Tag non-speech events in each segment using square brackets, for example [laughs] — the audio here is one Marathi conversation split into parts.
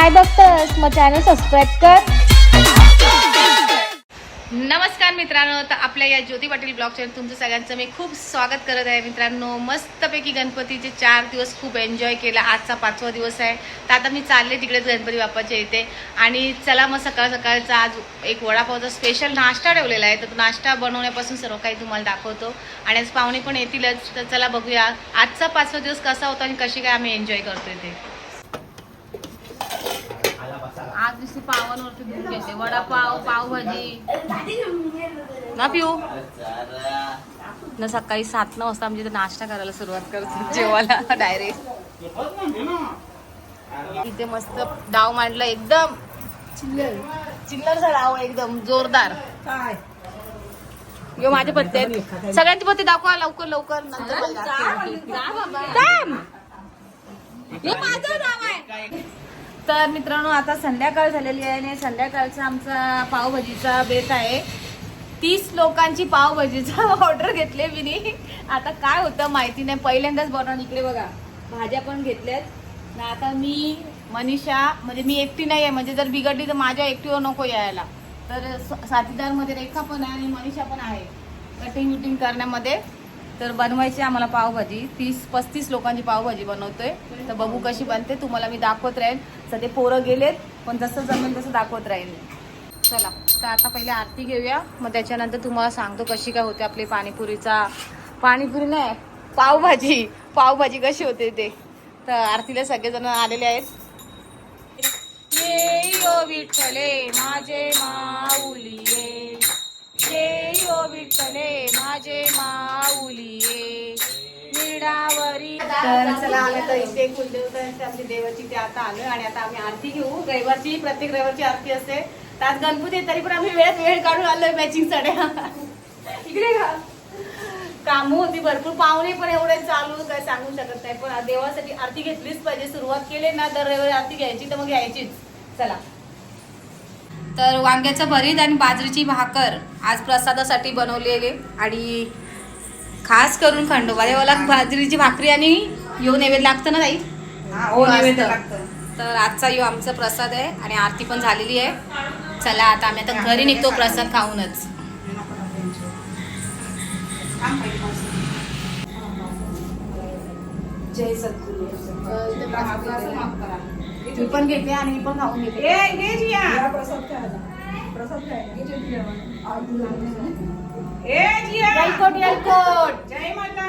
काय बघतस? मग चॅनल सबस्क्राईब कर. नमस्कार मित्रांनो तर आपल्या या ज्योती पाटील ब्लॉग चॅनल तुमचं सगळ्यांचं मी खूप स्वागत करत आहे मित्रांनो. मस्तपैकी गणपतीचे चार दिवस खूप एन्जॉय केला. आजचा पाचवा दिवस आहे. तर आता मी चालले तिकडेच गणपती बाप्पाच्या इथे. आणि चला मग सकाळ सकाळचा आज एक वडापावचा स्पेशल नाश्ता ठेवलेला आहे. तर नाश्ता बनवण्यापासून सर्व काही तुम्हाला दाखवतो. आणि आज पाहुणे पण येतीलच. तर चला बघूया आजचा पाचवा दिवस कसा होता आणि कशी काय आम्ही एन्जॉय करतोय ते. आज नुसती पावांवरती दूध घेते. वडापाव पावभाजी. ना पिऊ ना सकाळी सात नऊ वाजता आमच्या नाश्ता करायला सुरुवात करतो. जेवायला डायरेक्ट इथे मस्त डाव मांडला एकदम. चिल्लर. चिल्लरचा डाव एकदम. जोरदार. यो माझे पत्ते आहेत. सगळ्यांचे पत्ते दाखवा लवकर लवकर. नंतर माझं आहे. तर मित्रांनो आता संध्याकाळ झालेली आहे आणि संध्याकाळचा आमचा पावभाजीचा बेत आहे. तीस लोकांची पावभाजीचा [laughs] ऑर्डर घेतले मी आता काय होतं माहिती नाही. पहिल्यांदाच बनवून इकडे बघा. भाज्या पण घेतल्यात. ना आता मी मनीषा म्हणजे मी एकटी नाही आहे. म्हणजे जर बिघडली तर माझ्या एकटीवर नको यायला. तर साथीदारमध्ये रेखा पण आहे आणि मनीषा पण आहे. कटिंग विटिंग करण्यामध्ये. तर बनवायची आम्हाला पावभाजी. तीस पस्तीस लोकांची पावभाजी बनवतोय. तर बघू कशी बनते. तुम्हाला मी दाखवत राहीन. सध्या पोरं गेलेत पण जसं जमेल तसं दाखवत राहील चला तर आता पहिले आरती घेऊया. मग त्याच्यानंतर तुम्हाला सांगतो कशी काय होते आपली पाणीपुरीचा. पाणीपुरी नाही पावभाजी. पावभाजी कशी होते ते. तर आरतीला सगळेजण आलेले आहेत. ये यो विठ्ठले माझे माऊली ये ये विठ्ठले माझे माऊली तर चला आलं तर इथे कुलदेवतांची आपली देवाची ते आता आलं आणि आता आम्ही आरती घेऊ. रविवारची प्रत्येक रविवारची आरती असते. त्यात गणपती तरी पण आम्ही वेळेत वेळ काढून आलोय मॅचिंग साड्या इकडे का? कामं होती भरपूर पाहुणे पण एवढे चालू काय सांगू शकत नाही. पण देवासाठी आरती घेतलीच पाहिजे. सुरुवात केली ना दर रविवारी आरती घ्यायची तर मग घ्यायचीच चला. तर वांग्याचं भरीत आणि बाजरीची भाकर आज प्रसादासाठी बनवलेले आणि खास करून खंडोबा देवाला बाजरीची भाकरी आणि यो नैवेद्य लागतं ना ताई? हो, नैवेद्य. लागतं. तर आजचा यो आमचा प्रसाद आहे आणि आरती पण झालेली आहे. चला आता आम्ही आता घरी निघतो प्रसाद खाऊनच. जय सद्गुरू पण घेते आणि मी पण खाऊन घेते. ए घे जिया. प्रसाद प्रसाद ए जिया! जय माता!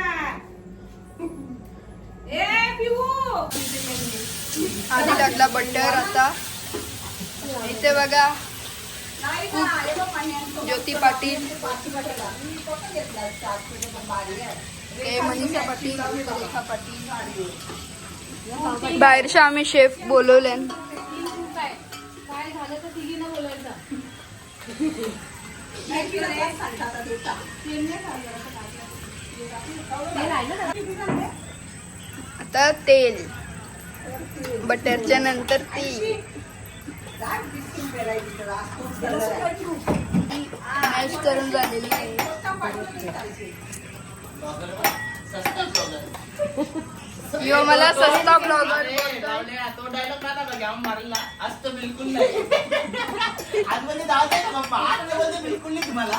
ए पिऊ आधी टाकला बटर आता. इथे बघा. ज्योती पाटील. हे मनीषा पाटील रेखा पाटील. बाहेरचे आम्ही शेफ बोलवले. काय झालं तर तिघीनं बोलायचं? आता तेल. बटरच्या नंतर ती. मॅश करून झालेली आहे. यो मला सस्ता ब्लॉगर तो डायलॉग का? मारला. आज तर बिलकुल नाही. आज म्हणजे दे ना बाप्पा आज म्हणजे बिलकुल नाही तुम्हाला.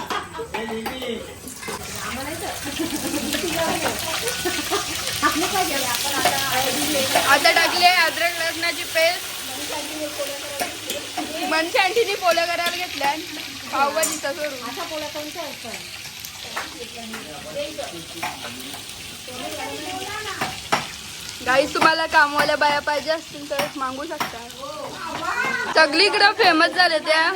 हे. आता टाकले अद्रक लसणाची पेस्ट मनशी आंटीनी पोलं करायला घेतल्या पावभाजीचा सोडून गाई तुम्हाला कामवाल्या बाया पाहिजे असतील तर मागू शकता. सगळीकडं फेमस झाले त्या.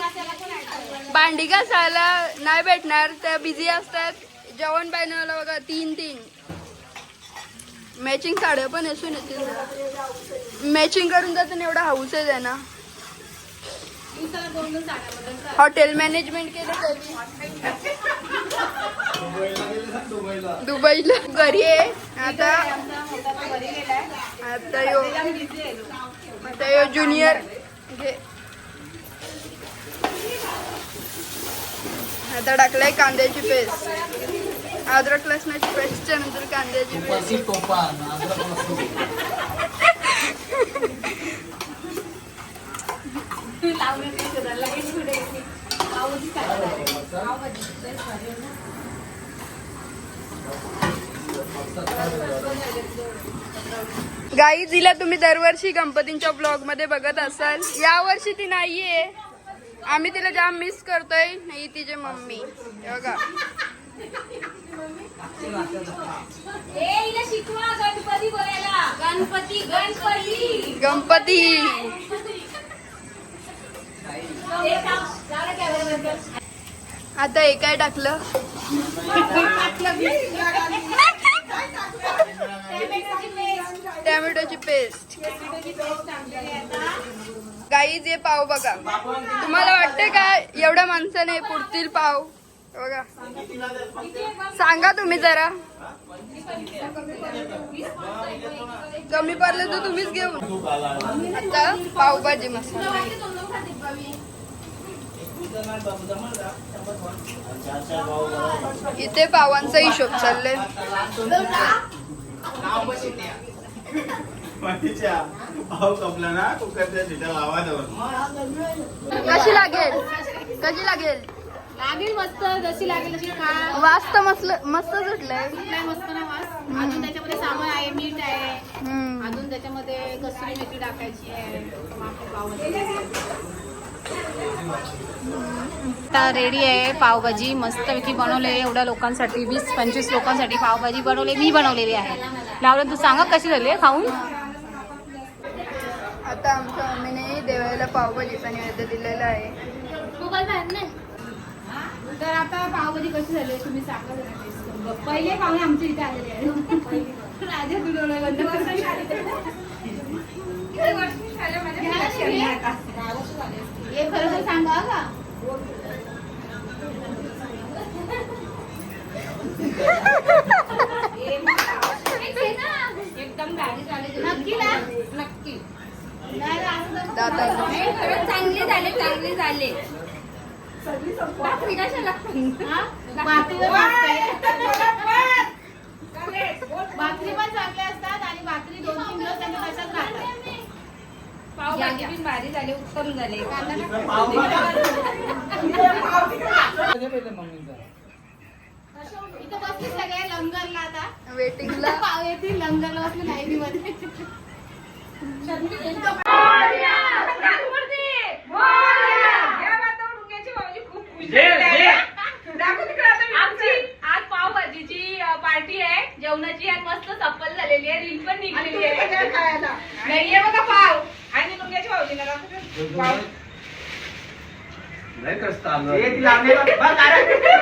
भांडी घासायला नाही भेटणार त्या बिझी असतात. जेवण बनवायला बघा तीन तीन. मॅचिंग साड्या पण असून येतील. मॅचिंग करून जाताना एवढा हाऊस आहे ना हॉटेल मॅनेजमेंट केलं तरी. दुबईला. घरी आहे. आता आता यो आता यो ज्युनियर घे. आता टाकलाय कांद्याची पेस्ट अद्रक लसणाची पेस्टच्या नंतर कांद्याची पेस्ट गाई जिला तुम्ही दरवर्षी गणपतींच्या ब्लॉगमध्ये बघत असाल. या वर्षी ती नाहीये. आम्ही तिला जाम मिस करतोय नाही तिचे मम्मी. बघा. गणपती गणपती गणपती. आता हे काय टाकलं? टॅमॅटोची पेस्ट. गाई जे पाव बघा. तुम्हाला वाटते का एवढ्या माणसाने पुरतील पाव? बघा. सांगा तुम्ही जरा. कमी पडलं तर तुम्हीच घेऊन. आता पावभाजी मसाला. इथे पावांचा हिशोब चाललाय. कशी लागेल? कशी लागेल? लागेल मस्त जशी लागेल तशी खा. वास तर मस्त मस्त सुटलंय. मस्त ना वास. अजून त्याच्यामध्ये सामान आहे मीठ आहे. अजून त्याच्यामध्ये कसुरी मेथी टाकायची आहे. आता रेडी आहे पावभाजी. मस्तपैकी बनवले एवढ्या लोकांसाठी वीस पंचवीस लोकांसाठी पावभाजी बनवली मी बनवलेली आहे. लावलं तू सांगा कशी झाली आहे खाऊन? आता आमच्या मम्मीने देवाला पावभाजीचा नैवेद्य दिलेला आहे. तर आता पावभाजी कशी झाली तुम्ही सांगा. पहिले पाहुणे आमच्या इथे आलेले आहे राजा तुडवला हे खरं सांगा का एकदम भारी झाले नक्की ना नक्की चांगले झाले चांगले झाले भाकरी भाकरी पण चांगल्या असतात आणि भाकरी दोन तीन दिवस त्यांनी तशाच राहतात पावभाजी पण भारी झाले उत्तम झाले. इथं बसले सगळे लंगरला आता वेटिंगला. पाव येतील लंगरला बसले आज पावभाजीची पार्टी आहे. जेवणाची आज मस्त सफल झालेली आहे. रील पण निघलेली आहे. खायला. नाहीये बघा पाव. आणि लुंग्याची भावजी ना ती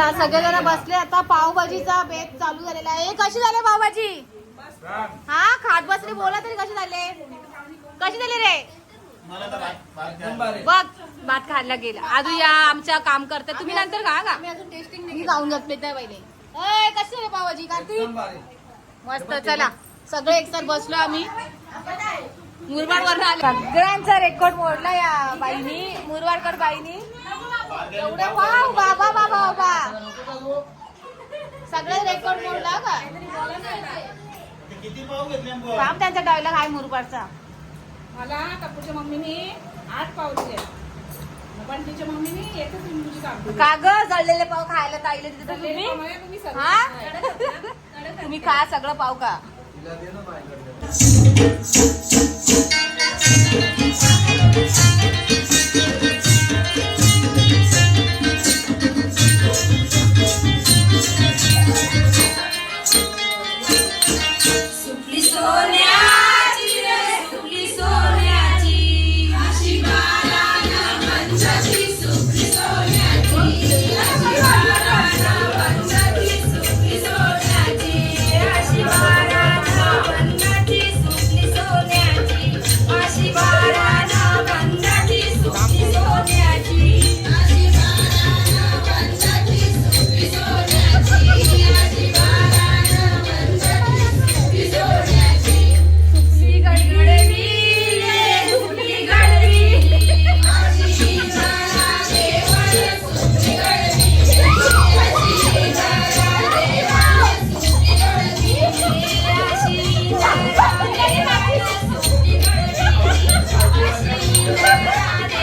चला सगळेजण बसले. आता पावभाजीचा बेत चालू झालेला आहे. कशी झाली पावभाजी? हा खात बसले बोला तरी कशी झाले? कशी झाली रे. बघ भात खायला गेला. अजून या आमच्या काम करते तुम्ही नंतर खा का? मी जाऊन जात त्या पहिले. ए, कशी झाली पावभाजी कार्तिक? मस्त चला. सगळे एकसाथ बसलो आम्ही. मुरबाड वर आले. सगळ्यांचा रेकॉर्ड मोडला या बाईनी मुरबाडकर बाईनी. एवढे वाव बाबा बाबा बाबा सगळे रेकॉर्ड मोडला का? पाव घेतले मग? काम त्यांचा डायलॉग आहे मुरबाडचा. मला कापूच्या मम्मीने आठ पाव दिले. पण तिच्या मम्मीने एकच लिंबूची कापली का ग? जळलेले पाव खायला ताईले तिथे तुम्ही? हा? तुम्ही खा सगळं पाव का तिला दे ना माझ्याकडे.